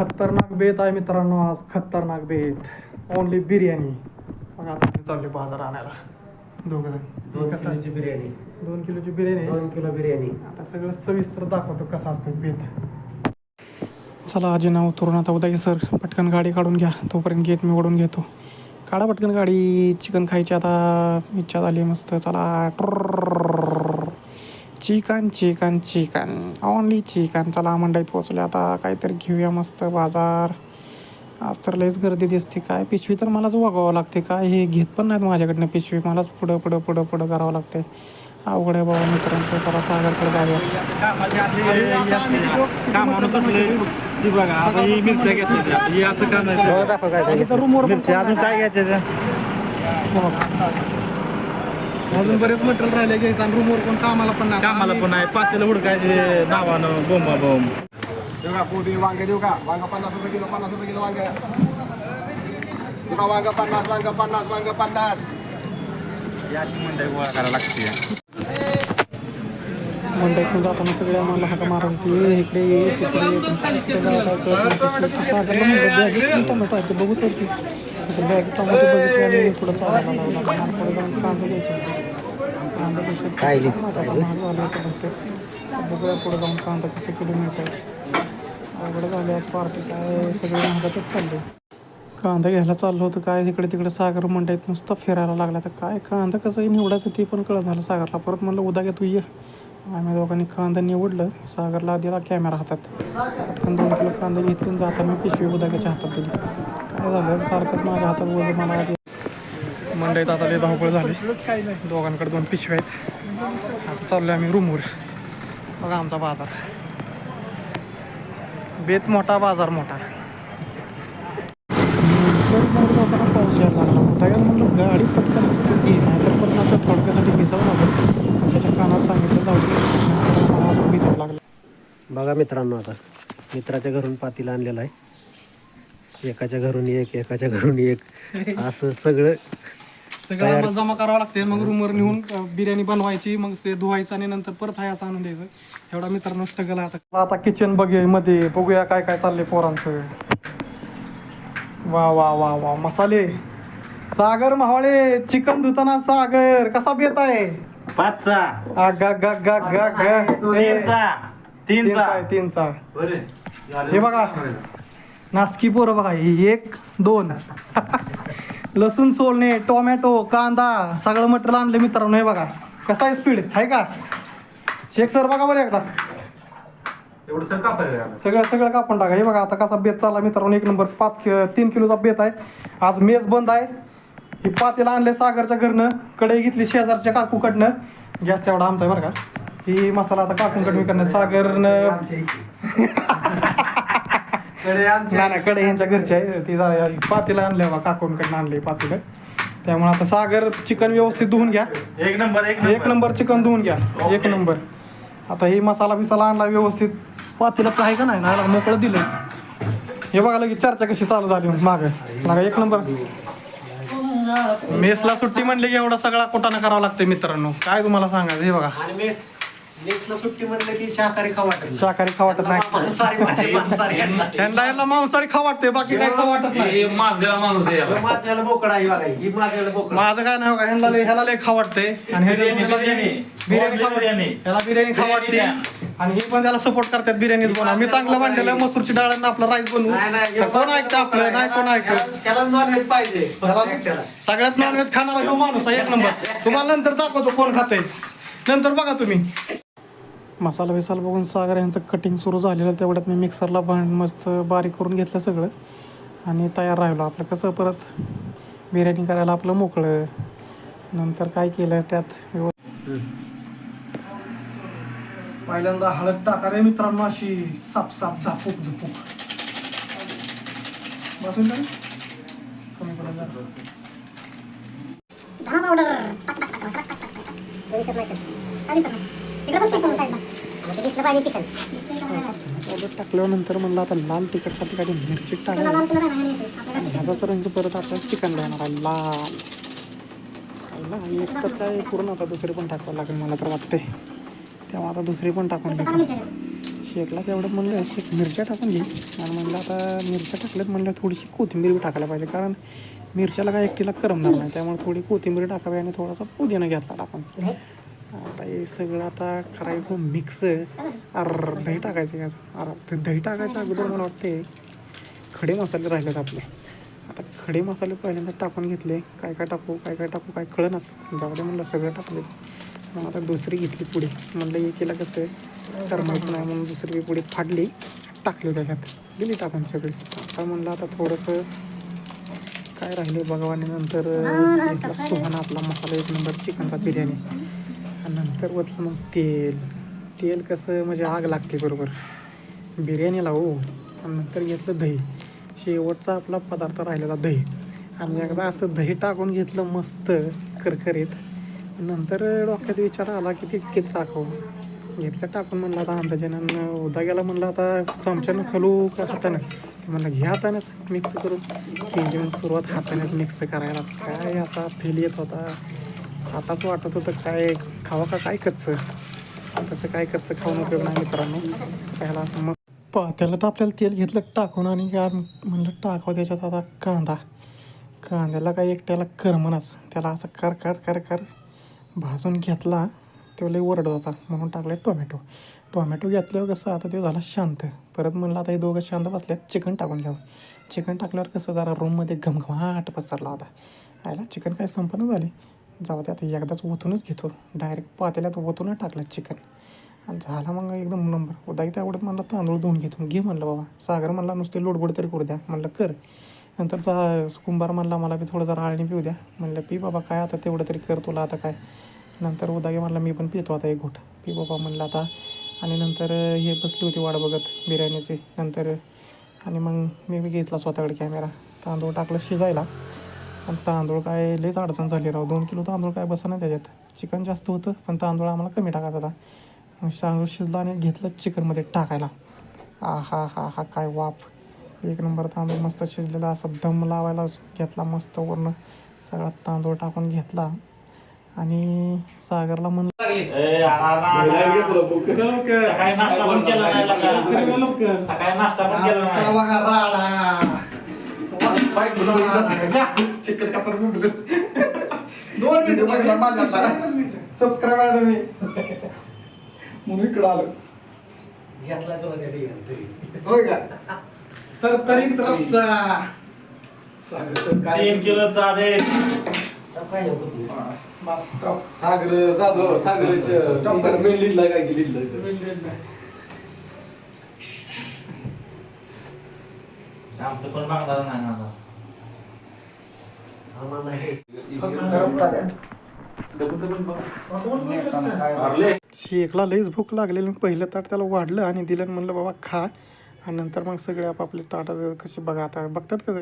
खतरनाक बेत आहे मित्रांनो आज खतरनाक बेत. ओनली बिर्याणी. मग आता चालले बाजार आणायला. दोघं दोन किलोची बिर्याणी. दोन किलोची बिर्याणी. दोन किलो बिर्याणी. आता सगळं सविस्तर दाखवतो कसा असतो बेत. चला आजी नाव उतरून आता उद्या सर पटकन गाडी काढून घ्या. तोपर्यंत गेट मी ओढून घेतो. काढा पटकन गाडी. चिकन खायची आता इच्छा झाली मस्त. चला chicken chicken chicken. Only chicken चला मंडईत पोचले आता काहीतरी घेऊया मस्त बाजार. आज तर लयच गर्दी दिसते. काय पिशवी तर मलाच वागावं लागते. काय हे घेत पण नाहीत माझ्याकडनं पिशवी. मलाच पुढं पुढं पुढं पुढं करावं लागते. अवघड आहे बाबा मित्रांचं. त्याला सागरकडे जाऊया. काय घ्यायचं अजून बरेच मटेरियल राहिले घ्यायचं आणि रूमवर पण कामाला पण नाही. कामाला पण आहे पातेलं हुडकायचे नावानं बोंबा बोंब. देऊ का कोबी वांगे देऊ का वांगा पन्नास रुपये किलो पन्नास रुपये किलो वांगे. देऊ का वांगा पन्नास वांगा पन्नास वांगा पन्नास. अशी मंडई गोळा करायला लागते. मंडईतून जाताना सगळे आम्हाला हाका मारत होती इकडे ये तिकडे ये. पण काय इकडे जायला कळत नव्हतं. शेवटी सागरला म्हणलं बॅगेत पण टोमॅटो आहे ते बघू तर की. तर बॅगेत टोमॅटो बघितले आणि पुढं चालायला लागला पुढे जाऊन कांदे घ्यायचे होते. कांदे कसे काय आता बघूया पुढे जाऊन कांदा कसं किलो मिळत आहे. अवघड झाले पार्टी. काय सगळे महागातच चालले. कांदा घ्यायला चाललो होतं. काय तिकडे तिकडे सागर मंडईत नुसतं फिरायला लागला. तर काय कांदा कसं निवडायचं ते पण कळत झालं सागरला. परत म्हणलं उद्या घे तू ये. आम्ही दोघांनी कांदा निवडलं. सागरला दिला कॅमेरा हातात. पटकन दोन किलो कांदा घेतली जाता जाताना पिशवी उदाग्याच्या हातात दिली. काय झालं? सारखंच माझ्या हातात वजन मला मंडईत आता लई धावपळ झाली. दोघांकडे दोन पिशव्या आहेत. आता चाललो आम्ही रूमवर बघा आमचा बाजार. बेत मोठा बाजार मोठा. जाताना पाऊस यायला लागला होता यार म्हणलं गाडी पटकन नाहीतर पण आता थोडक्यासाठी भिजावं लागलं त्याच्या कानात सांगितलं जाऊ अजून भिजावं लागलं बघा मित्रांनो आता. मित्राच्या घरून पातीला आणलेला आहे. एकाच्या घरून एक एकाच्या घरून एक. असं सगळं सगळं जमा करावं लागते मग रूमवर नेऊन बिर्याणी बनवायची मग ते धुवायचं आणि नंतर परत हाय असं आणून द्यायचं. एवढा मित्रांनो स्ट्रगल आहे आता. आता किचन बघे मध्ये बघूया काय काय चाललंय पोरांचं. वा वा वा वा. मसाले. सागर मावळे चिकन धुताना सागर कसा बेत आहे? पाचचा. ग, ग, ग, ग. ए, तीनचा. तीनचा हे बघा. नासकी पोरं बघा. ही एक दोन. लसूण सोलणे टोमॅटो कांदा सगळं मटेरियल आणलं मित्रांनो हे बघा. कसा आहे स्पीड आहे का? शेख सर बघा बरं एकदा. सगळं सगळं कापून टाका. हे बघा आता कसा बेत चालला मित्रांनो एक नंबर पाच कि- तीन किलोचा बेत आहे. आज मेस बंद आहे. ही पातेला आणले सागरच्या घरनं. कढई घेतली शेजारच्या काकूकडनं. गॅस तेवढा आमचा आहे बरं का. ही मसाला आता काकूंकडे मी करणार सागरनं नाही नाही कडे यांच्या घरचे आहे. ती जरा पातेला आणले बा काकूंकडनं आणले पातेलं. त्यामुळे आता सागर चिकन व्यवस्थित धुवून घ्या. एक नंबर एक एक नंबर चिकन धुवून घ्या. एक नंबर. आता ही मसाला बिसाला आणला व्यवस्थित. पातेलं आहे का नाही? नाही मोकळं दिलं हे बघा लगेच चर्चा कशी चालू झाली माग लागा एक नंबर. मेसला सुट्टी म्हणली की एवढा सगळा कोटाना करावा लागतं मित्रांनो. काय तुम्हाला सांगायचं? हे बघा. सुट्टी म्हणलं की शाकाहारी खाऊ वाटत शाकाहारी खा वाटत नाही. मांसाहारी माझे मांसाहारी यांना. मांसाहारी खा वाटते बाकी काय खा वाटत नाही. हे माझ्याला माणूस आहे याला. माझ्याला बोकडा आहे ही माझ्याला बोकडा. माझं काय नाही बघा ह्यांना लय ह्याला लय खा वाटते आणि हे बिर्याणी, बिर्याणी. बिर्याणी खा बिर्याणी. वाटते ह्याला बिर्याणी खा वाटते आणि हे पण त्याला सपोर्ट करतात बिर्याणीच बनवा मी चांगलं मांडलेलं मसूरची डाळ आणि आपलं राईस बनवू. नाही, नाही, तर कोण ऐकतं आपलं? नाही कोण ऐकतं? त्याला- त्याला नॉनव्हेज पाहिजे. त्याला- एकट्याला. सगळ्यात नॉनव्हेज खाणारा तो माणूस आहे एक नंबर. तुम्हाला नंतर दाखवतो कोण खाते नंतर बघा तुम्ही. मसाला बिसाला बघून सागर यांचं कटिंग सुरू झालेलं तेवढ्यात मी मिक्सरला भांड मस्त बारीक करून घेतलं सगळं. आणि तयार राहिलो आपलं. कसं परत बिर्याणी करायला आपलं मोकळं. नंतर काय केलं त्यात? पहिल्यांदा हळद टाका रे मित्रांनो अशी. साप साप झापूक झुपूक. बसून कमी पडत तिकडे पाहिजे चिकन. पावडर टाकल्यानंतर म्हणलं आता लाल तिखटसाठी काही मिरची टाकायला ह्याचाच रंग परत आपल्याला चिकन येणार आहे लाल. एक तर काय पूर्ण आता दुसरे पण टाकावं लागेल मला तर वाटते तेव्हा आता दुसरी पण टाकून घेतो शेकला तेवढं म्हणलं शेक मिरच्या टाकून घे. आणि म्हणलं आता मिरच्या टाकल्यात म्हणलं थोडीशी कोथिंबीर बी टाकायला पाहिजे कारण मिरच्याला काय एकटीला करमणार नाही. त्यामुळे थोडी कोथिंबीर टाकावी आणि थोडासा पुदिना घेतला टाकून आता हे सगळं आता करायचं मिक्स अर दही टाकायचं यात. अर ते दही टाकायच्या अगोदर मला वाटते खडे मसाले राहिलेत आपले. आता खडे मसाले पहिल्यांदा टाकून घेतले. काय काय टाकू काय काय टाकू काय कळनच. जाऊ म्हणलं सगळं टाकले मग आता दुसरी घेतली पुढे म्हणलं एकीला कसं? करमायचं नाही म्हणून दुसरी पुढे फाडली टाकली त्याच्यात. दिली टाकून सगळी आता म्हणलं आता थोडंसं काय राहिले आणि नंतर. सुहाना आपला मसाला एक नंबर चिकनचा बिर्याणी. नंतर ओतलं मग तेल. तेल कसं म्हणजे आग लागते बरोबर. बिर्याणीला हो आणि नंतर घेतलं दही. शेवटचा आपला पदार्थ राहिलेला दही. आणि एकदा असं दही टाकून घेतलं मस्त करकरीत. नंतर डोक्यात विचार आला की ते किती टाकावं. घेतलं टाकून म्हणलं आता अंदाजानं उदा गेला म्हणलं आता चमच्यानं खालू का हातानंच? ते म्हणलं घ्या हातानंच मिक्स करून केली मग सुरुवात हातानेच मिक्स करायला. काय आता फेल येत होता. आताच वाटत होतं काय? खावा का? काय कच्चं तसं काय कच्चं खाऊन उपयोग नाही मित्रांनो? त्याला असं मग पात्याला तर आपल्याला तेल घेतलं टाकून आणि यार म्हणलं टाकावं त्याच्यात आता कांदा. कांद्याला काय एकट्याला करमनाच. त्याला असं कर कर कर कर भाजून घेतला तो लई ओरडत होता. म्हणून टाकले टोमॅटो. टोमॅटो घेतल्यावर कसं आता ते झाला शांत. परत म्हणलं आता हे दोघं शांत बसल्यात चिकन टाकून घ्यावं. चिकन टाकल्यावर कसं जरा रूममध्ये घमघमाट पसरला होता. आयला चिकन काय संपन्न झाले? जाऊ दे आता एकदाच ओतूनच घेतो. डायरेक्ट पातेल्यात ओतूनच टाकलं चिकन झाला मग एकदम नंबर. उदा त्या आवडत म्हणलं तांदूळ धुवून घेतो. घे म्हणलं बाबा. सागर म्हणला नुसते लोडगोड तरी करू द्या. म्हणलं कर. नंतर जा कुंभार म्हणला मला बी थोडं जरा आळणी पिऊ द्या. म्हणलं पी बाबा काय आता तेवढं तरी कर तुला आता काय. नंतर उदागी म्हणला मी पण पितो आता एक घोट. पी बाबा म्हणलं आता. आणि नंतर हे बसली होती वाट बघत बिर्याणीची. नंतर आणि मग मी बी घेतला स्वतःकडे कॅमेरा. तांदूळ टाकलं शिजायला. पण तांदूळ काय लईच अडचण झाली राव. दोन किलो तांदूळ काय बसं ना त्याच्यात. चिकन जास्त होतं पण तांदूळ आम्हाला कमी टाकायचा होता. मग तांदूळ शिजला आणि घेतलं चिकनमध्ये टाकायला. आ हा हा हा काय वाफ. एक नंबर तांदूळ मस्त शिजलेला असा दम लावायला घेतला मस्त वरनं. सगळा तांदूळ टाकून घेतला. आणि सागरला म्हणलं चिकन कापर दोन मिनिटं बघला माझ्यातला सबस्क्राईब आहे ना मी. म्हणून इकडं आलो. घेतला तुला होय का? तर तरी रस्सा तीन किलो चालेल सागर जाधव सागर मेन लीडला काय की लीडला आमचं पण मागणार नाही हे शेकला लईच भूक लागलेली पहिलं ताट त्याला वाढलं आणि दिलं म्हणलं बाबा खा. आणि नंतर मग सगळे आपापले ताटात कसे बघा आता बघतात का